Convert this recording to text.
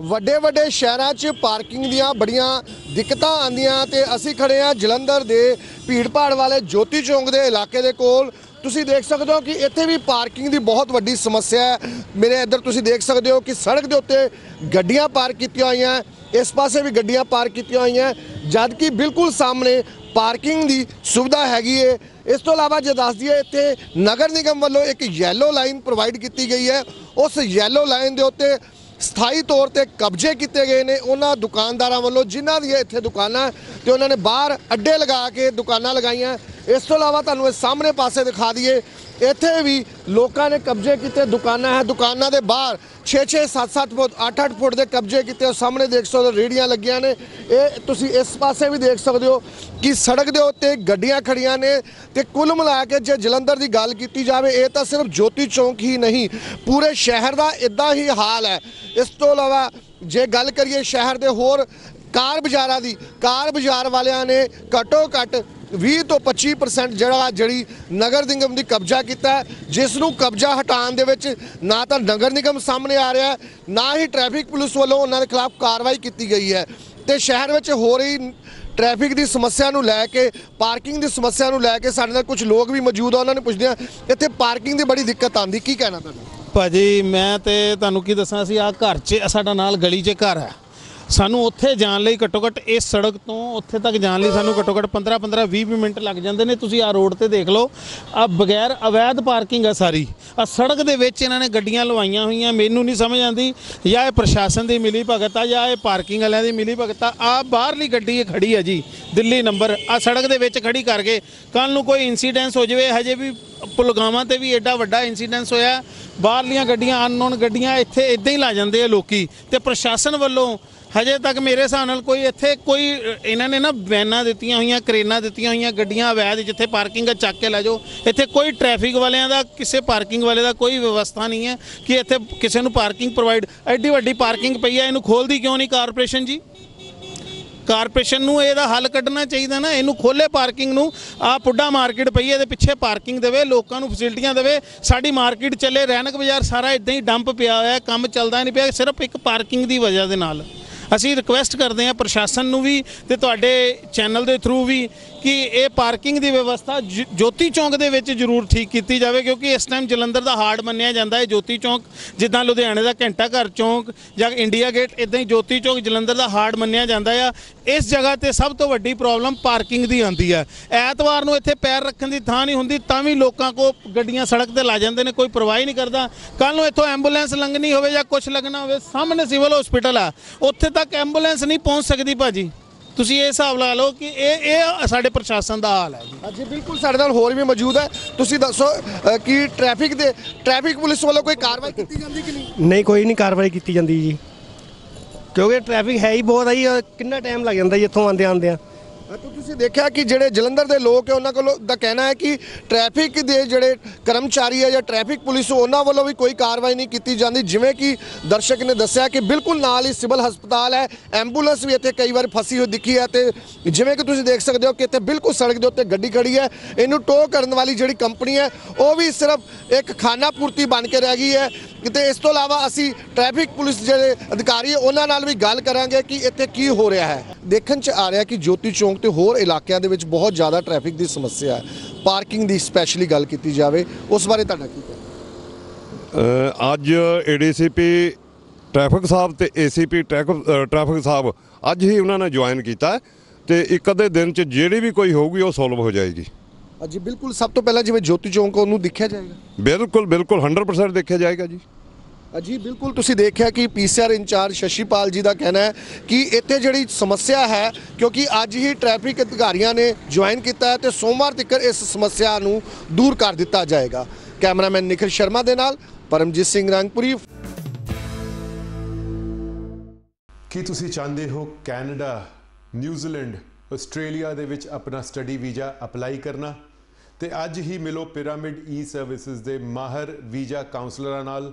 ਵੱਡੇ ਵੱਡੇ ਸ਼ਹਿਰਾਂ 'ਚ ਪਾਰਕਿੰਗ ਦੀਆਂ ਬੜੀਆਂ ਦਿੱਕਤਾਂ ਆਉਂਦੀਆਂ ਤੇ ਅਸੀਂ ਖੜੇ ਆ ਜਲੰਧਰ ਦੇ ਭੀੜਪਾੜ ਵਾਲੇ ਜੋਤੀ ਚੌਂਕ ਦੇ ਇਲਾਕੇ ਦੇ ਕੋਲ। ਤੁਸੀਂ ਦੇਖ ਸਕਦੇ ਹੋ ਕਿ ਇੱਥੇ ਵੀ ਪਾਰਕਿੰਗ ਦੀ ਬਹੁਤ ਵੱਡੀ ਸਮੱਸਿਆ ਹੈ। ਮੇਰੇ ਇੱਧਰ ਤੁਸੀਂ ਦੇਖ ਸਕਦੇ ਹੋ ਕਿ ਸੜਕ ਦੇ ਉੱਤੇ ਗੱਡੀਆਂ ਪਾਰਕ ਕੀਤੀਆਂ ਹੋਈਆਂ ਇਸ ਪਾਸੇ ਵੀ ਗੱਡੀਆਂ ਪਾਰਕ ਕੀਤੀਆਂ ਹੋਈਆਂ ਜਦ ਕਿ ਬਿਲਕੁਲ ਸਾਹਮਣੇ ਪਾਰਕਿੰਗ ਦੀ ਸੁਵਿਧਾ ਹੈਗੀ ਏ। ਇਸ ਤੋਂ ਇਲਾਵਾ ਜੇ ਦੱਸ ਦਈਏ, ਇੱਥੇ ਨਗਰ ਨਿਗਮ ਵੱਲੋਂ ਇੱਕ ਯੈਲੋ ਲਾਈਨ ਪ੍ਰੋਵਾਈਡ ਕੀਤੀ ਗਈ ਹੈ। ਉਸ ਯੈਲੋ ਲਾਈਨ ਦੇ ਉੱਤੇ ਸਥਾਈ ਤੌਰ ਤੇ ਕਬਜ਼ੇ ਕੀਤੇ ਗਏ ਨੇ ਉਹਨਾਂ ਦੁਕਾਨਦਾਰਾਂ ਵੱਲੋਂ, ਜਿਨ੍ਹਾਂ ਦੀਆਂ ਇੱਥੇ ਦੁਕਾਨਾਂ ਹੈ ਤੇ ਉਹਨਾਂ ਨੇ ਬਾਹਰ ਅੱਡੇ ਲਗਾ ਕੇ ਦੁਕਾਨਾਂ ਲਗਾਈਆਂ। ਇਸ ਤੋਂ ਇਲਾਵਾ ਤੁਹਾਨੂੰ ਇਹ ਸਾਹਮਣੇ ਪਾਸੇ ਦਿਖਾ ਦਈਏ ਇੱਥੇ ਵੀ ਲੋਕਾਂ ਨੇ ਕਬਜ਼ੇ ਕੀਤੇ, ਦੁਕਾਨਾਂ ਹੈ, ਦੁਕਾਨਾਂ ਦੇ ਬਾਹਰ 6-6 7-7 ਫੁੱਟ 8-8 ਫੁੱਟ ਦੇ ਕਬਜ਼ੇ ਕੀਤੇ, ਉਹ ਸਾਹਮਣੇ ਦੇਖ ਸਕਦੇ ਹੋ, ਰੇੜੀਆਂ ਲੱਗੀਆਂ ਨੇ। ਇਹ ਤੁਸੀਂ ਇਸ ਪਾਸੇ ਵੀ ਦੇਖ ਸਕਦੇ ਹੋ ਕਿ ਸੜਕ ਦੇ ਉੱਤੇ ਗੱਡੀਆਂ ਖੜੀਆਂ ਨੇ ਤੇ ਕੁੱਲ ਮਿਲਾ ਕੇ ਜੇ ਜਲੰਧਰ ਦੀ ਗੱਲ ਕੀਤੀ ਜਾਵੇ, ਇਹ ਤਾਂ ਸਿਰਫ ਜੋਤੀ ਚੌਂਕ ਹੀ ਨਹੀਂ, ਪੂਰੇ ਸ਼ਹਿਰ ਦਾ ਇਦਾਂ ਹੀ ਹਾਲ ਹੈ। ਇਸ ਤੋਂ ਇਲਾਵਾ ਜੇ ਗੱਲ ਕਰੀਏ ਸ਼ਹਿਰ ਦੇ ਹੋਰ ਕਾਰ ਬਾਜ਼ਾਰਾਂ ਦੀ, ਕਾਰ ਬਾਜ਼ਾਰ ਵਾਲਿਆਂ ਨੇ ਘੱਟੋ ਘੱਟ 20 ਤੋਂ 25% ਜਿਹੜਾ ਜਿਹੜੀ ਨਗਰ ਨਿਗਮ ਦੀ ਕਬਜ਼ਾ ਕੀਤਾ ਜਿਸ ਨੂੰ ਕਬਜ਼ਾ ਹਟਾਉਣ ਦੇ ਵਿੱਚ ਨਾ ਤਾਂ ਨਗਰ ਨਿਗਮ ਸਾਹਮਣੇ ਆ ਰਿਹਾ ਨਾ ਹੀ ਟ੍ਰੈਫਿਕ ਪੁਲਿਸ ਵੱਲੋਂ ਉਹਨਾਂ ਦੇ ਖਿਲਾਫ ਕਾਰਵਾਈ ਕੀਤੀ ਗਈ ਹੈ। ਤੇ ਸ਼ਹਿਰ ਵਿੱਚ ਹੋ ਰਹੀ ਟ੍ਰੈਫਿਕ ਦੀ ਸਮੱਸਿਆ ਨੂੰ ਲੈ ਕੇ, ਪਾਰਕਿੰਗ ਦੀ ਸਮੱਸਿਆ ਨੂੰ ਲੈ ਕੇ ਸਾਡੇ ਨਾਲ ਕੁਝ ਲੋਕ ਵੀ ਮੌਜੂਦ ਆ, ਉਹਨਾਂ ਨੂੰ ਪੁੱਛਦੇ ਆ ਇੱਥੇ ਪਾਰਕਿੰਗ ਦੀ ਬੜੀ ਦਿੱਕਤ ਆਉਂਦੀ, ਕੀ ਕਹਿਣਾ ਤੁਹਾਨੂੰ ਭਾਜੀ, ਮੈਂ ਤੇ ਤੁਹਾਨੂੰ ਕੀ ਦੱਸਾਂ ਸੀ ਆ ਘਰ 'ਚ, ਸਾਡਾ ਨਾਲ ਗਲੀ 'ਚ ਘਰ ਹੈ। ਸਾਨੂੰ ਉੱਥੇ ਜਾਣ ਲਈ ਘੱਟੋ ਘੱਟ ਇਸ ਸੜਕ ਤੋਂ ਉੱਥੇ ਤੱਕ ਜਾਣ ਲਈ ਸਾਨੂੰ ਘੱਟੋ ਘੱਟ 15 15 20 20 ਮਿੰਟ ਲੱਗ ਜਾਂਦੇ ਨੇ। ਤੁਸੀਂ ਆ ਰੋਡ ਤੇ ਦੇਖ ਲਓ ਆ ਬਗੈਰ ਅਵੈਧ ਪਾਰਕਿੰਗ ਆ ਸਾਰੀ। ਆ ਸੜਕ ਦੇ ਵਿੱਚ ਇਹਨਾਂ ਨੇ ਗੱਡੀਆਂ ਲਵਾਈਆਂ ਹੋਈਆਂ, ਮੈਨੂੰ ਨਹੀਂ ਸਮਝ ਆਉਂਦੀ। ਜਾਂ ਇਹ ਪ੍ਰਸ਼ਾਸਨ ਦੀ ਮਿਲੀ ਭਗਤ ਆ, ਜਾਂ ਇਹ ਪਾਰਕਿੰਗ ਵਾਲਿਆਂ ਦੀ ਮਿਲੀ ਭਗਤ ਆ। ਆ ਬਾਹਰਲੀ ਗੱਡੀ ਇਹ ਖੜੀ ਹੈ ਜੀ, ਦਿੱਲੀ ਨੰਬਰ। ਆ ਸੜਕ ਦੇ ਵਿੱਚ ਖੜੀ ਕਰਕੇ ਕੱਲ ਨੂੰ ਕੋਈ ਇਨਸੀਡੈਂਸ ਹੋ ਜਾਵੇ, ਹਜੇ ਵੀ ਪੁਲਗਾਵਾਂ ਤੇ ਵੀ ਐਡਾ ਵੱਡਾ ਇਨਸੀਡੈਂਸ ਹੋਇਆ। ਬਾਹਰਲੀਆਂ ਗੱਡੀਆਂ ਅਨਨੋਨ ਗੱਡੀਆਂ ਇੱਥੇ ਇਦਾਂ ਹੀ ਲਾ ਜਾਂਦੇ ਆ ਲੋਕੀ। ਤੇ ਪ੍ਰਸ਼ਾਸਨ ਵੱਲੋਂ ਹਜੇ ਤੱਕ ਮੇਰੇ ਹਿਸਾਬ ਨਾਲ ਕੋਈ ਇੱਥੇ ਕੋਈ, ਇਹਨਾਂ ਨੇ ਨਾ ਵੈਨਾਂ ਦਿੱਤੀਆਂ ਹੋਈਆਂ, ਕਰੇਨਾਂ ਦਿੱਤੀਆਂ ਹੋਈਆਂ, ਗੱਡੀਆਂ ਅਵੈਧ ਜਿੱਥੇ ਪਾਰਕਿੰਗ ਚੱਕ ਕੇ ਲੈ ਜਾਓ। ਇੱਥੇ ਕੋਈ ਟ੍ਰੈਫਿਕ ਵਾਲਿਆਂ ਦਾ, ਕਿਸੇ ਪਾਰਕਿੰਗ ਵਾਲੇ ਦਾ ਕੋਈ ਵਿਵਸਥਾ ਨਹੀਂ ਹੈ ਕਿ ਇੱਥੇ ਕਿਸੇ ਨੂੰ ਪਾਰਕਿੰਗ ਪ੍ਰੋਵਾਈਡ ਐਡੀ ਵੱਡੀ ਪਾਰਕਿੰਗ ਪਈ ਹੈ ਇਹਨੂੰ ਖੋਲਦੀ ਕਿਉਂ ਨਹੀਂ ਕਾਰਪੋਰੇਸ਼ਨ ਜੀ? ਕਾਰਪੋਰੇਸ਼ਨ ਨੂੰ ਇਹਦਾ ਹੱਲ ਕੱਢਣਾ ਚਾਹੀਦਾ ਨਾ, ਇਹਨੂੰ ਖੋਲੇ ਪਾਰਕਿੰਗ ਨੂੰ ਆ ਪੁੱਡਾ ਮਾਰਕੀਟ ਪਈ ਹੈ ਇਹਦੇ ਪਿੱਛੇ ਪਾਰਕਿੰਗ ਦੇਵੇ, ਲੋਕਾਂ ਨੂੰ ਫੈਸਿਲਿਟੀਆਂ ਦੇਵੇ, ਸਾਡੀ ਮਾਰਕੀਟ ਚੱਲੇ ਰੈਨਕ ਬਾਜ਼ਾਰ ਸਾਰਾ ਇਦਾਂ ਹੀ ਡੰਪ ਪਿਆ ਹੋਇਆ, ਕੰਮ ਚੱਲਦਾ ਨਹੀਂ ਪਿਆ, ਸਿਰਫ ਇੱਕ ਪਾਰਕਿੰਗ ਦੀ ਵਜ੍ਹਾ ਦੇ ਨਾਲ। ਅਸੀਂ ਰਿਕੁਐਸਟ ਕਰਦੇ ਹਾਂ ਪ੍ਰਸ਼ਾਸਨ ਨੂੰ ਵੀ ਤੇ ਤੁਹਾਡੇ ਚੈਨਲ ਦੇ ਥਰੂ ਵੀ ਕਿ ਇਹ ਪਾਰਕਿੰਗ ਦੀ ਵਿਵਸਥਾ ਜੋਤੀ ਚੌਂਕ ਦੇ ਵਿੱਚ ਜ਼ਰੂਰ ਠੀਕ ਕੀਤੀ ਜਾਵੇ, ਕਿਉਂਕਿ ਇਸ ਟਾਈਮ ਜਲੰਧਰ ਦਾ ਹਾਰਡ ਮੰਨਿਆ ਜਾਂਦਾ ਹੈ। ਜੋਤੀ ਚੌਂਕ ਜਿੱਦਾਂ ਲੁਧਿਆਣੇ ਦਾ ਘੰਟਾ ਘਰ ਚੌਂਕ ਜਾਂ ਇੰਡੀਆ ਗੇਟ ਇਦਾਂ ਹੀ ਜੋਤੀ ਚੌਂਕ ਜਲੰਧਰ ਦਾ ਹਾਰਡ ਮੰਨਿਆ ਜਾਂਦਾ ਆ। ਇਸ ਜਗ੍ਹਾ ਤੇ ਸਭ ਤੋਂ ਵੱਡੀ ਪ੍ਰੋਬਲਮ ਪਾਰਕਿੰਗ ਦੀ ਆਉਂਦੀ ਹੈ ਐਤਵਾਰ ਨੂੰ ਇੱਥੇ ਪੈਰ ਰੱਖਣ ਦੀ ਥਾਂ ਨਹੀਂ ਹੁੰਦੀ, ਤਾਂ ਵੀ ਲੋਕਾਂ ਕੋ ਗੱਡੀਆਂ ਸੜਕ ਤੇ ਲਾ ਜਾਂਦੇ ਨੇ, ਕੋਈ ਪਰਵਾਹ ਨਹੀਂ ਕਰਦਾ। ਕੱਲ ਨੂੰ ਇੱਥੋਂ ਐਂਬੂਲੈਂਸ ਲੰਘਣੀ ਹੋਵੇ ਜਾਂ ਕੁਝ ਲੱਗਣਾ ਹੋਵੇ, ਸਾਹਮਣੇ ਸਿਵਲ ਹਸਪੀਟਲ ਆ। ਉੱਥੇ ਤੱਕ ਐਂਬੂਲੈਂਸ ਨਹੀਂ ਪਹੁੰਚ ਸਕਦੀ ਭਾਜੀ। ਤੁਸੀਂ ਇਹ ਹਿਸਾਬ ਲਾ ਲਓ ਕਿ ਇਹ ਇਹ ਸਾਡੇ ਪ੍ਰਸ਼ਾਸਨ ਦਾ ਹਾਲ ਹੈ ਜੀ। ਹਾਂਜੀ ਬਿਲਕੁਲ ਸਾਡੇ ਨਾਲ ਹੋਰ ਵੀ ਮੌਜੂਦ ਹੈ। ਤੁਸੀਂ ਦੱਸੋ ਕਿ ਟ੍ਰੈਫਿਕ ਦੇ ਟ੍ਰੈਫਿਕ ਪੁਲਿਸ ਵੱਲੋਂ ਕੋਈ ਕਾਰਵਾਈ ਕੀਤੀ ਜਾਂਦੀ ਕਿ ਨਹੀਂ? ਨਹੀਂ ਕੋਈ ਨਹੀਂ ਕਾਰਵਾਈ ਕੀਤੀ ਜਾਂਦੀ ਜੀ। ਕਿਉਂਕਿ ਟ੍ਰੈਫਿਕ ਹੈ ਹੀ ਬਹੁਤ ਆ ਜੀ ਕਿੰਨਾ ਟਾਈਮ ਲੱਗ ਜਾਂਦਾ ਜੀ ਇੱਥੋਂ ਆਉਂਦੇ ਆਉਂਦੇ ਆ ਤਾਂ ਤੁਸੀਂ ਦੇਖਿਆ ਕਿ ਜਿਹੜੇ ਜਲੰਧਰ ਦੇ ਲੋਕ ਹੈ, ਉਹਨਾਂ ਕੋਲੋਂ ਦਾ ਕਹਿਣਾ ਹੈ ਕਿ ਟ੍ਰੈਫਿਕ ਦੇ ਜਿਹੜੇ ਕਰਮਚਾਰੀ ਹੈ ਜਾਂ ਟ੍ਰੈਫਿਕ ਪੁਲਿਸ, ਉਹਨਾਂ ਵੱਲੋਂ ਵੀ ਕੋਈ ਕਾਰਵਾਈ ਨਹੀਂ ਕੀਤੀ ਜਾਂਦੀ। ਜਿਵੇਂ ਕਿ ਦਰਸ਼ਕ ਨੇ ਦੱਸਿਆ ਕਿ ਬਿਲਕੁਲ ਨਾਲ ਹੀ ਸਿਵਲ ਹਸਪਤਾਲ ਹੈ, ਐਂਬੂਲੈਂਸ ਵੀ ਇੱਥੇ ਕਈ ਵਾਰ ਫਸੀ ਹੋਈ ਦਿਖੀ ਹੈ ਤੇ ਜਿਵੇਂ ਕਿ ਤੁਸੀਂ ਦੇਖ ਸਕਦੇ ਹੋ ਕਿ ਇੱਥੇ ਬਿਲਕੁਲ ਸੜਕ ਦੇ ਉੱਤੇ ਗੱਡੀ ਖੜੀ ਹੈ। ਇਹਨੂੰ ਟੋ ਕਰਨ ਵਾਲੀ ਜਿਹੜੀ ਕੰਪਨੀ ਹੈ, ਉਹ ਵੀ ਸਿਰਫ ਇੱਕ ਖਾਨਾ ਪੂਰਤੀ ਬਣ ਕੇ ਰਹਿ ਗਈ ਹੈ। ਤੇ ਇਸ ਤੋਂ ਇਲਾਵਾ ਅਸੀਂ ਟ੍ਰੈਫਿਕ ਪੁਲਿਸ ਜਿਹੜੇ ਅਧਿਕਾਰੀ ਉਹਨਾਂ ਨਾਲ ਵੀ ਗੱਲ ਕਰਾਂਗੇ ਕਿ ਇੱਥੇ ਕੀ ਹੋ ਰਿਹਾ ਹੈ। ਦੇਖਣ 'ਚ ਆ ਰਿਹਾ ਕਿ ਜੋਤੀ ਚੌਂਕ ਤੇ ਹੋਰ ਇਲਾਕਿਆਂ ਦੇ ਵਿੱਚ ਬਹੁਤ ਜ਼ਿਆਦਾ ਟ੍ਰੈਫਿਕ ਦੀ ਸਮੱਸਿਆ ਹੈ। ਪਾਰਕਿੰਗ ਦੀ ਸਪੈਸ਼ਲੀ ਗੱਲ ਕੀਤੀ ਜਾਵੇ ਉਸ ਬਾਰੇ ਤੁਹਾਡਾ ਕੀ ਕਹਿਣਾ? ਅੱਜ ਏਡੀਸੀਪੀ ਟ੍ਰੈਫਿਕ ਸਾਹਿਬ ਤੇ ਏਸੀਪੀ ਟ੍ਰੈਫਿਕ ਸਾਹਿਬ ਅੱਜ ਹੀ ਉਹਨਾਂ ਨੇ ਜੁਆਇਨ ਕੀਤਾ ਤੇ ਇੱਕ ਅੱਧੇ ਦਿਨ ਚ ਜਿਹੜੀ ਵੀ ਕੋਈ ਹੋਊਗੀ ਉਹ ਸੋਲਵ ਹੋ ਜਾਏਗੀ। ਜੀ ਬਿਲਕੁਲ। ਸਭ ਤੋਂ ਪਹਿਲਾਂ ਜਿਵੇਂ ਜੋਤੀ ਚੌਂਕ ਉਹਨੂੰ ਦੇਖਿਆ ਜਾਏਗਾ? ਬਿਲਕੁਲ ਬਿਲਕੁਲ। 100% ਦੇਖਿਆ ਜਾਏਗਾ ਜੀ। ਜੀ, ਬਿਲਕੁਲ ਤੁਸੀਂ ਦੇਖਿਆ ਕਿ ਪੀਸੀਆਰ ਇੰਚਾਰਜ ਸ਼ਸ਼ੀਪਾਲ ਜੀ ਦਾ ਕਹਿਣਾ ਹੈ ਕਿ ਇੱਥੇ ਜਿਹੜੀ ਸਮੱਸਿਆ ਹੈ, ਕਿਉਂਕਿ ਅੱਜ ਹੀ ਟ੍ਰੈਫਿਕ ਅਧਿਕਾਰੀਆਂ ਨੇ ਜੁਆਇਨ ਕੀਤਾ ਹੈ ਤੇ ਸੋਮਵਾਰ ਤੱਕ ਇਸ ਸਮੱਸਿਆ ਨੂੰ ਦੂਰ ਕਰ ਦਿੱਤਾ ਜਾਏਗਾ। ਕੈਮਰਾਮੈਨ ਨਿਖਿਲ ਸ਼ਰਮਾ ਦੇ ਨਾਲ ਪਰਮਜੀਤ ਸਿੰਘ ਰੰਗਪੁਰੀ। ਕੀ ਤੁਸੀਂ ਚਾਹੁੰਦੇ ਹੋ ਕੈਨੇਡਾ, ਨਿਊਜ਼ੀਲੈਂਡ, ਆਸਟ੍ਰੇਲੀਆ ਦੇ ਵਿੱਚ ਆਪਣਾ ਸਟੱਡੀ ਵੀਜ਼ਾ ਅਪਲਾਈ ਕਰਨਾ? ਤੇ ਅੱਜ ਹੀ ਮਿਲੋ ਪਿਰਾਮਿਡ ਈ ਸਰਵਿਸਿਜ਼ ਦੇ ਮਾਹਰ ਵੀਜ਼ਾ ਕਾਉਂਸਲਰਾਂ ਨਾਲ